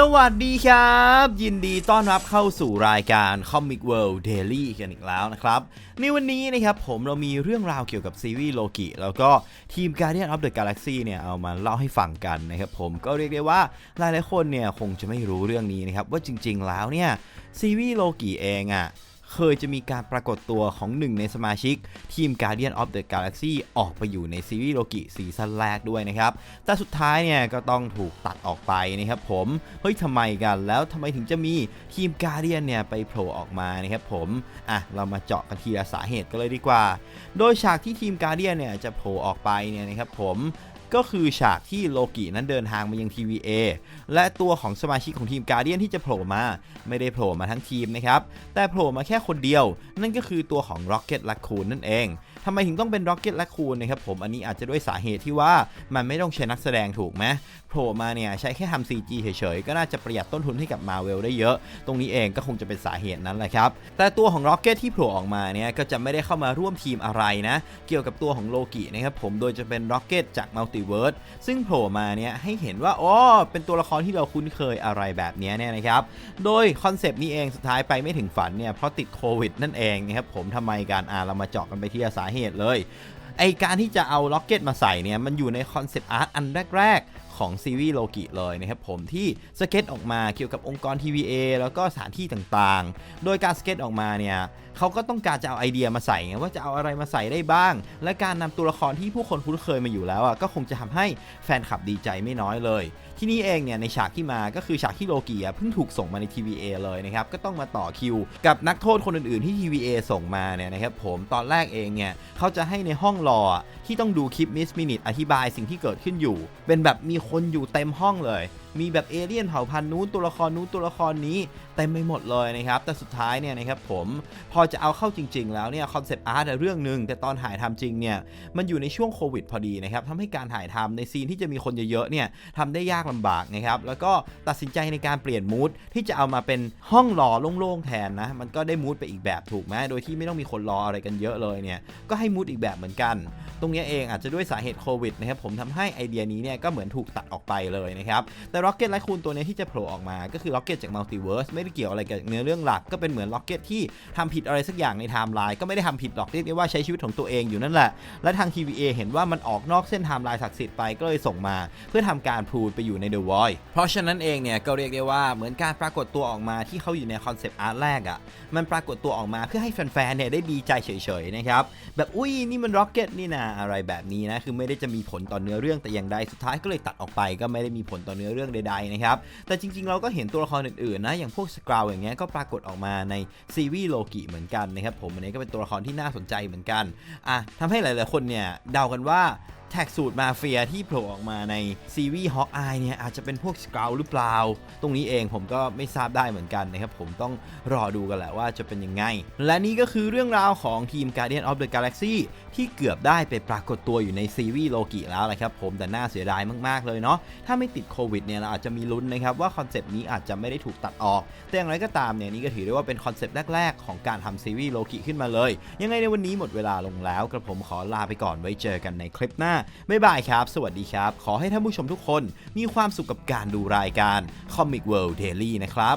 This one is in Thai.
สวัสดีครับ ยินดีต้อนรับเข้าสู่รายการ Comic World Daily กันอีกแล้วนะครับ ในวันนี้นะครับผมเรามีเรื่องราวเกี่ยวกับซีรีส์โลกิแล้วก็ทีม Guardian of the Galaxy เนี่ยเอามาเล่าให้ฟังกันนะครับผมก็เรียกได้ว่าหลายๆคนเนี่ยคงจะไม่รู้เรื่องนี้นะครับว่าจริงๆแล้วเนี่ยซีรีส์โลกิเองอะ่ะ เคยจะมีการปรากฏตัวของหนึ่งในสมาชิก ทีม Guardian of the Galaxy ออกไปอยู่ในซีรีส์โลกิซีซั่นแรกด้วยนะครับ แต่สุดท้ายเนี่ยก็ต้องถูกตัดออกไปนะครับผม เฮ้ยทำไมกันแล้วทำไมถึงจะมีทีม Guardian เนี่ยไปโผล่ออกมานะครับผม อะ เรามาเจาะกันทีละสาเหตุกันเลยดีกว่า โดยฉากที่ทีม Guardian เนี่ยจะโผล่ออกไปเนี่ยนะครับผม ก็คือฉากที่โลกินั้นเดินทางมายัง TVA และตัวของสมาชิกของทีมการเดียนที่จะโผล่มา ไม่ได้โผล่มาทั้งทีมนะครับ แต่โผล่มาแค่คนเดียว นั่นก็คือตัวของ Rocket Raccoon นั่นเองทำไมถึงต้องเป็น Rocket Raccoon นะครับผมอันนี้อาจจะด้วยสาเหตุที่ว่ามันไม่ต้องใช้นักแสดงถูกไหมโผล่มาเนี่ยใช้แค่ทำ CG เฉยๆ ก็น่าจะประหยัดต้นทุนให้กับ Marvel ได้เยอะ ตรงนี้เองก็คงจะเป็นสาเหตุนั้นแหละครับ แต่ตัวของ Rocket ที่โผล่ออกมาเนี่ยก็จะไม่ได้เข้ามาร่วมทีมอะไรนะ เกี่ยวกับตัวของโลกินะครับผมโดยจะเป็น Rocket จาก v e r s e ซึ่งโผล่มาเนี่ยให้เห็นว่าอ๋อเป็นตัวละครที่เราคุ้นเคยอะไรแบบนี้เนี่ยนะครับ โดยคอนเซปต์นี้เองสุดท้ายไปไม่ถึงฝันเนี่ยเพราะติดโควิดนั่นเองนะครับผมทำไมการอ่าเรามาเจาะกันไปที่สาเหตุเลยไอการที่จะเอาล็อกเก็ตมาใส่เนี่ยมันอยู่ในคอนเซปต์อาร์ตอันแรก ของซีรีส์โลกิเลยนะครับผมที่สเก็ตออกมาเกี่ยวกับองค์กร TVA แล้วก็สถานที่ต่างๆ โดยการสเก็ตออกมาเนี่ยเขาก็ต้องการจะเอาไอเดียมาใส่ไงว่าจะเอาอะไรมาใส่ได้บ้าง และการนำตัวละครที่ผู้คนคุ้นเคยมาอยู่แล้วอะก็คงจะทำให้แฟนคลับดีใจไม่น้อยเลย ที่นี่เองเนี่ยในฉากที่มาก็คือฉากที่โลกิอะเพิ่งถูกส่งมาใน TVA เลยนะครับก็ต้องมาต่อคิว กับนักโทษคนอื่นๆที่ TVA ส่งมาเนี่ยนะครับผมตอนแรกเองเนี่ยเขาจะให้ในห้องรอที่ต้องดูคลิปมิสมินิทอธิบายสิ่งที่เกิดขึ้นอยู่ เป็นแบบมีคนอยู่เต็มห้องเลย มีแบบเอเลี่ยนเผ่าพันธุ์นู้นตัวละครนู้นตัวละครนี้เต็มไปหมดเลยนะครับ แต่สุดท้ายเนี่ยนะครับผมพอจะเอาเข้าจริง ๆ แล้วเนี่ยคอนเซปต์อาร์ตเรื่องหนึ่งแต่ตอนถ่ายทำจริงเนี่ยมันอยู่ในช่วงโควิดพอดีนะครับทำให้การถ่ายทำในซีนที่จะมีคนเยอะๆเนี่ยทำได้ยากลำบากนะครับแล้วก็ตัดสินใจในการเปลี่ยนมูดที่จะเอามาเป็นห้องรอโล่งๆแทนนะมันก็ได้มูดไปอีกแบบถูกไหมโดยที่ไม่ต้องมีคนรออะไรกันเยอะเลยเนี่ยก็ให้มูดอีกแบบเหมือนกัน ตรงนี้เองอาจจะด้วยสาเหตุโควิดนะครับผมทำให้ไอเดียนี้เนี่ยก็เหมือนถูกตัดออกไปเลยนะครับแต่ Rocket แลคูณตัวนี้ที่จะโผล่ออกมาก็คือ Rocket จาก Multiverse ไม่ได้เกี่ยวอะไรกับเนื้อเรื่องหลักก็เป็นเหมือน Rocket ที่ทำผิดอะไรสักอย่างในไทม์ไลน์ก็ไม่ได้ทำผิดหรอกเรียกได้ว่าใช้ชีวิตของตัวเองอยู่นั่นแหละ และทาง TVA เห็นว่ามันออกนอกเส้นไทม์ไลน์ศักดิ์สิทธิ์ไปก็เลยส่งมา เพื่อทำการพูดไปอยู่ใน The Void เพราะฉะนั้นเองเนี่ยก็เรียกได้ว่าเหมือนการปรากฏตัวออกมาที่เขาอยู่ในคอนเซปต์อาร์ตแรกอะ่ะมันปรากฏตัวออกมาเพื่อให้แฟนๆเนี่ยได้ดีใจเฉยๆนะครับแบบอุ้ยนี่มัน Rocket นี่นะอะไรแบบนี้นะคือไม่ได้จะมีผลต่อเนื้อเรื่องแต่อย่างใดสุดท้ายก็เลยตัดออกไปก็ไม่ได้มีผลต่อเนื้อเรื่องใดๆนะครับ แต่จริงๆ เราก็เห็นตัวละครอื่นๆนะ อย่างพวกสกราวอย่างเงี้ยก็ปรากฏออกมาในซีรีส์โลกิเหมือนกันนะครับผมอันนี้ก็เป็นตัวละครที่น่าสนใจเหมือนกันอะทำให้หลายๆคนเนี่ยเดากันว่า ท็กสูตรมาเฟียที่โผล่ออกมาในซีรีส์ฮอกอายเนี่ยอาจจะเป็นพวกสกาวหรือเปล่า ตรงนี้เองผมก็ไม่ทราบได้เหมือนกันนะครับ ผมต้องรอดูกันแหละว่าจะเป็นยังไง และนี่ก็คือเรื่องราวของทีม Guardian of the Galaxy ที่เกือบได้ไปปรากฏตัวอยู่ในซีรีส์โลกิแล้วนะครับผมแต่น่าเสียดายมากๆเลยเนาะถ้าไม่ติดโควิดเนี่ยเราอาจจะมีลุ้นนะครับว่าคอนเซปต์นี้อาจจะไม่ได้ถูกตัดออก แต่อย่างไรก็ตามเนี่ยนี่ก็ถือได้ว่าเป็นคอนเซปต์แรก ๆ ของการทำซีรีส์โลกิขึ้นมาเลย ยังไงในวันนี้หมดเวลาลงแล้วกระผมขอลาไปก่อนไว้เจอกันในคลิปหน้าบ๊ายบายครับ สวัสดีครับ ขอให้ท่านผู้ชมทุกคนมีความสุขกับการดูรายการ Comic World Daily นะครับ